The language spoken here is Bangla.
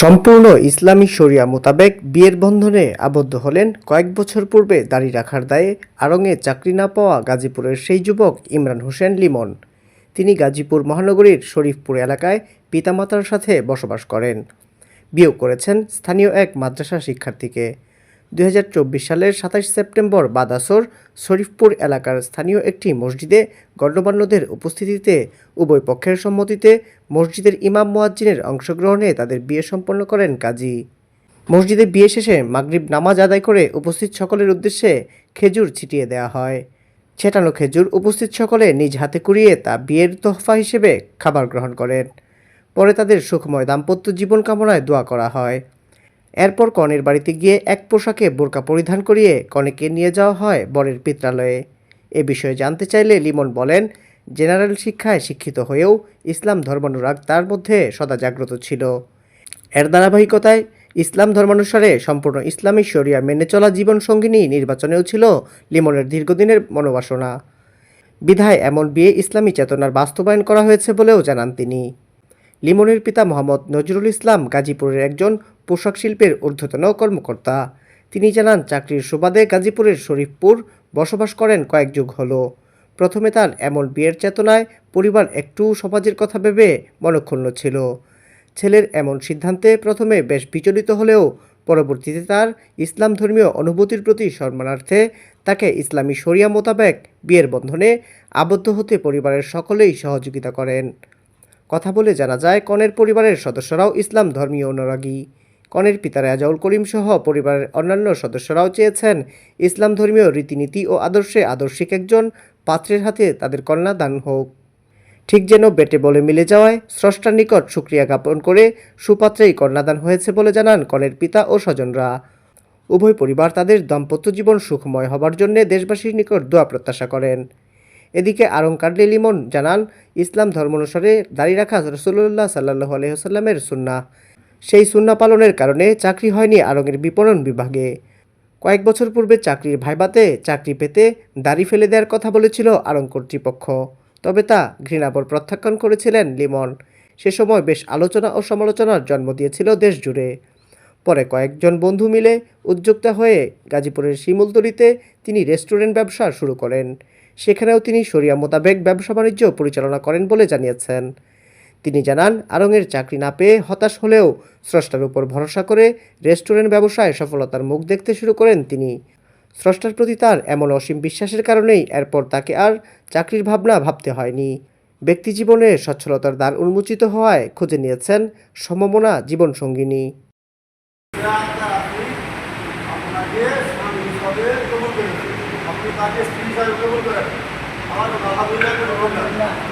সম্পূর্ণ ইসলামী শরিয়া মোতাবেক বিয়ের বন্ধনে আবদ্ধ হলেন কয়েক বছর পূর্বে দাড়ি রাখার দায়ে আড়ঙে চাকরি না পাওয়া গাজীপুরের সেই যুবক ইমরান হোসেন লিমন। তিনি গাজীপুর মহানগরীর শরীফপুর এলাকায় পিতামাতার সাথে বসবাস করেন। বিয়োগ করেছেন স্থানীয় এক মাদ্রাসা শিক্ষার্থীকে। দুই হাজার চব্বিশ সালের সাতাশ সেপ্টেম্বর বাদাসর শরীফপুর এলাকার স্থানীয় একটি মসজিদে গণ্যমান্যদের উপস্থিতিতে উভয় পক্ষের সম্মতিতে মসজিদের ইমাম মোয়াজ্জিনের অংশগ্রহণে তাদের বিয়ে সম্পন্ন করেন কাজী। মসজিদে বিয়ে শেষে মাগরিব নামাজ আদায় করে উপস্থিত সকলের উদ্দেশ্যে খেজুর ছিটিয়ে দেওয়া হয়। ছেটানো খেজুর উপস্থিত সকলে নিজ হাতে কুড়িয়ে তা বিয়ের তোহফা হিসেবে খাবার গ্রহণ করেন। পরে তাদের সুখময় দাম্পত্য জীবন কামনায় দোয়া করা হয়। এরপর কনের বাড়িতে গিয়ে এক পোশাকে বোরকা পরিধান করিয়ে কনেকে নিয়ে যাওয়া হয় বরের পিত্রালয়ে। এ বিষয়ে জানতে চাইলে লিমন বলেন, জেনারেল শিক্ষায় শিক্ষিত হয়েও ইসলাম ধর্মানুরাগ তার মধ্যে সদা জাগ্রত ছিল। এর ধারাবাহিকতায় ইসলাম ধর্মানুসারে সম্পূর্ণ ইসলামী শরিয়া মেনে চলা জীবনসঙ্গিনী নির্বাচনেও ছিল লিমনের দীর্ঘদিনের মনোবাসনা। বিধায় এমন বিয়ে ইসলামী চেতনার বাস্তবায়ন করা হয়েছে বলেও জানান তিনি। লিমনের পিতা মোহাম্মদ নজরুল ইসলাম গাজীপুরের একজন পোশাক শিল্পের ঊর্ধ্বতন কর্মকর্তা। তিনি জানান, চাকরির সুবাদে গাজীপুরের শরীফপুর বসবাস করেন কয়েক যুগ হলো। প্রথমে তার এমন বিয়ের চেতনায় পরিবার একটু সমাজের কথা ভেবে মনক্ষুণ্ণ ছিল। ছেলের এমন সিদ্ধান্তে প্রথমে বেশ বিচলিত হলেও পরবর্তীতে তার ইসলাম ধর্মীয় অনুভূতির প্রতি সম্মানার্থে তাকে ইসলামী শরিয়া মোতাবেক বিয়ের বন্ধনে আবদ্ধ হতে পরিবারের সকলেই সহযোগিতা করেন। কথা বলে জানা যায়, কনের পরিবারের সদস্যরাও ইসলাম ধর্মীয় অনুরাগী। কনের পিতা রেজাউল করিম সহ পরিবারের অন্যান্য সদস্যরাও চেয়েছেন ইসলাম ধর্মীয় রীতিনীতি ও আদর্শে আদর্শিক একজন পাত্রের হাতে তাদের কন্যা দান হোক। ঠিক যেন বেটে বলে মিলে যাওয়ায় স্রষ্টার নিকট সুক্রিয়া জ্ঞাপন করে সুপাত্রেই কন্যাদান হয়েছে বলে জানান কনের পিতা ও স্বজনরা। উভয় পরিবার তাদের দাম্পত্য জীবন সুখময় হবার জন্য দেশবাসীর নিকট দোয়া প্রত্যাশা করেন। এদিকে আরং কাডলি লিমন জানান, ইসলাম ধর্ম অনুসারে দাড়ি রাখা রসুল্লাহ সাল্লাহ আলহিহাস্লামের সুন্না সেই সুন্না পালনের কারণে চাকরি হয়নি আরঙের বিপণন বিভাগে। কয়েক বছর পূর্বে চাকরির ভাইবাতে চাকরি পেতে দাড়ি ফেলে দেওয়ার কথা বলেছিল আরং কর্তৃপক্ষ। তবে তা ঘৃণাবর প্রত্যাখ্যান করেছিলেন লিমন। সে সময় বেশ আলোচনা ও সমালোচনার জন্ম দিয়েছিল দেশ জুড়ে। পরে কয়েকজন বন্ধু মিলে উদ্যোক্তা হয়ে গাজীপুরের শিমুলতলিতে তিনি রেস্টুরেন্ট ব্যবসা শুরু করেন। সেখানেও তিনি শরিয়া মোতাবেক ব্যবসা বাণিজ্য পরিচালনা করেন বলে জানিয়েছেন। তিনি জানান, আরঙের চাকরি না পেয়ে হতাশ হলেও স্রষ্টার উপর ভরসা করে রেস্টুরেন্ট ব্যবসায় সফলতার মুখ দেখতে শুরু করেন তিনি। স্রষ্টার প্রতি তার এমন অসীম বিশ্বাসের কারণেই এরপর তাকে আর চাকরির ভাবনা ভাবতে হয়নি। ব্যক্তি জীবনে সচ্ছলতার দ্বার উন্মোচিত হওয়ায় খুঁজে নিয়েছেন সমমনা জীবনসঙ্গিনী। তাকে স্ত্রী হিসাবে করেন। আমার কোনো।